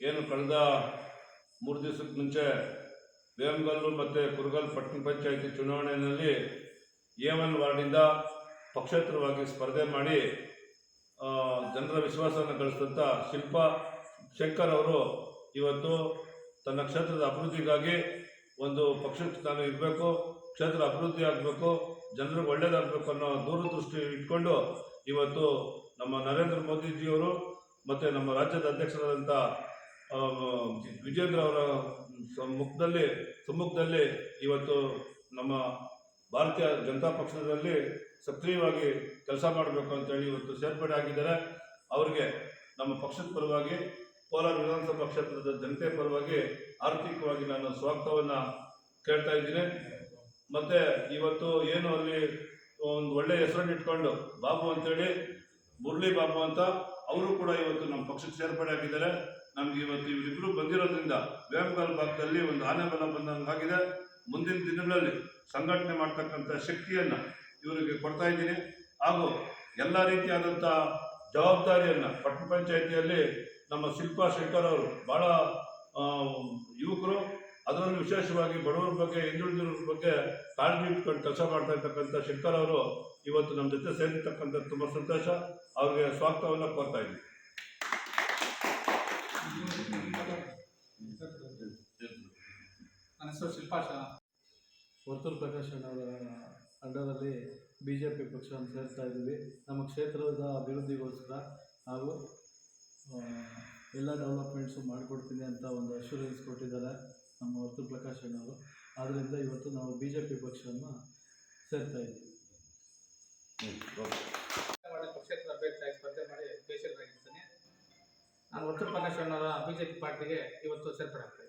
ಏನು ಕಳೆದ ಮೂರು ದಿವಸಕ್ಕೆ ಮುಂಚೆ ವೇಮಗಲ್ಲು ಮತ್ತು ಕುರುಗಲ್ ಪಟ್ಟಣ ಪಂಚಾಯಿತಿ ಚುನಾವಣೆಯಲ್ಲಿ ಎ ಒನ್ ವಾರ್ಡಿಂದ ಪಕ್ಷೇತರವಾಗಿ ಸ್ಪರ್ಧೆ ಮಾಡಿ ಜನರ ವಿಶ್ವಾಸವನ್ನು ಗಳಿಸಿದಂಥ ಶಿಲ್ಪಾ ಶಂಕರ್ ಅವರು ಇವತ್ತು ತನ್ನ ಕ್ಷೇತ್ರದ ಅಭಿವೃದ್ಧಿಗಾಗಿ ಒಂದು ಪಕ್ಷಕ್ಕೆ ತಾನು ಇರಬೇಕು ಕ್ಷೇತ್ರ ಅಭಿವೃದ್ಧಿ ಆಗಬೇಕು, ಜನರಿಗೆ ಒಳ್ಳೇದಾಗಬೇಕು ಅನ್ನೋ ದೂರದೃಷ್ಟಿ ಇಟ್ಕೊಂಡು ಇವತ್ತು ನಮ್ಮ ನರೇಂದ್ರ ಮೋದಿಜಿಯವರು ಮತ್ತು ನಮ್ಮ ರಾಜ್ಯದ ಅಧ್ಯಕ್ಷರಾದಂಥ ವಿಜೇಂದ್ರ ಅವರ ಮುಖದಲ್ಲಿ ಸಮ್ಮುಖದಲ್ಲಿ ಇವತ್ತು ನಮ್ಮ ಭಾರತೀಯ ಜನತಾ ಪಕ್ಷದಲ್ಲಿ ಸಕ್ರಿಯವಾಗಿ ಕೆಲಸ ಮಾಡಬೇಕು ಅಂತೇಳಿ ಇವತ್ತು ಸೇರ್ಪಡೆ ಆಗಿದ್ದಾರೆ. ಅವರಿಗೆ ನಮ್ಮ ಪಕ್ಷದ ಪರವಾಗಿ, ಕೋಲಾರ ವಿಧಾನಸಭಾ ಕ್ಷೇತ್ರದ ಜನತೆ ಪರವಾಗಿ ಆರ್ಥಿಕವಾಗಿ ನಾನು ಸ್ವಾಗತವನ್ನು ಕೇಳ್ತಾ ಇದ್ದೀನಿ. ಮತ್ತು ಇವತ್ತು ಏನು ಅಲ್ಲಿ ಒಂದು ಒಳ್ಳೆಯ ಹೆಸರನ್ನು ಇಟ್ಕೊಂಡು ಬಾಬು ಅಂತೇಳಿ, ಮುರಳಿ ಬಾಬು ಅಂತ, ಅವರು ಕೂಡ ಇವತ್ತು ನಮ್ಮ ಪಕ್ಷಕ್ಕೆ ಸೇರ್ಪಡೆ ಆಗಿದ್ದಾರೆ. ನಮ್ಗೆ ಇವತ್ತು ಇವರಿಬ್ಬರು ಬಂದಿರೋದ್ರಿಂದ ವೇಮಗಾಲ್ ಭಾಗದಲ್ಲಿ ಒಂದು ಆನೆ ಬಲ ಬಂದಂಗಾಗಿದೆ ಮುಂದಿನ ದಿನಗಳಲ್ಲಿ ಸಂಘಟನೆ ಮಾಡ್ತಕ್ಕಂಥ ಶಕ್ತಿಯನ್ನು ಇವರಿಗೆ ಕೊಡ್ತಾ ಇದ್ದೀನಿ. ಹಾಗೂ ಎಲ್ಲ ರೀತಿಯಾದಂಥ ಜವಾಬ್ದಾರಿಯನ್ನು ಪಟ್ಟಣ ಪಂಚಾಯಿತಿಯಲ್ಲಿ ನಮ್ಮ ಶಿಲ್ಪಾ ಶಂಕರ್ ಅವರು ಭಾಳ ಯುವಕರು, ಅದರಲ್ಲೂ ವಿಶೇಷವಾಗಿ ಬಡವರ ಬಗ್ಗೆ ಹಿಂದುಳಿದಿರೋರ ಬಗ್ಗೆ ಕಾಳಜಿ ಇಟ್ಕೊಂಡು ಕೆಲಸ ಮಾಡ್ತಾ ಇರ್ತಕ್ಕಂಥ ಶಂಕರ್ ಅವರು ಇವತ್ತು ನಮ್ಮ ಜೊತೆ ಸೇರಿರ್ತಕ್ಕಂಥ ತುಂಬ ಸಂತೋಷ. ಅವ್ರಿಗೆ ಸ್ವಾಗತವನ್ನು ಕೋರ್ತಾ ಇದ್ದೀನಿ. ನನ್ನ ಹೆಸರು ಶಿಲ್ಪಾ ಶಾ ವರ್ತೂರು ಪ್ರಕಾಶ್ ಅವರ ಅಂಡರಲ್ಲಿ ಬಿ ಜೆ ಪಿ ಪಕ್ಷವನ್ನು ಸೇರ್ತಾ ಇದ್ದೀವಿ. ನಮ್ಮ ಕ್ಷೇತ್ರದ ಅಭಿವೃದ್ಧಿಗೋಸ್ಕರ ಹಾಗೂ ಎಲ್ಲ ಡೆವಲಪ್ಮೆಂಟ್ಸು ಮಾಡಿಕೊಡ್ತೀನಿ ಅಂತ ಒಂದು ಅಶ್ಯೂರೆನ್ಸ್ ಕೊಟ್ಟಿದ್ದಾರೆ ನಮ್ಮ ವರ್ತೂರು ಪ್ರಕಾಶ್ ಅಣ್ಣವರು ಆದ್ದರಿಂದ ಇವತ್ತು ನಾವು ಬಿ ಜೆ ಪಿ ಪಕ್ಷವನ್ನು ಸೇರ್ತಾ ಇದ್ದೀವಿ. ಪಕ್ಷೇತರ ಅಭ್ಯರ್ಥಿಯಾಗಿ ಸ್ಪರ್ಧೆ ಮಾಡಿ ಬೇಷರಾಗಿರ್ತೀನಿ ನಾನು ವರ್ತೂರು ಪ್ರಕಾಶ್ ಜೆ ಪಿ ಪಾರ್ಟಿಗೆ ಇವತ್ತು ಸೇರ್ಪಡೆ ಆಗ್ತೇನೆ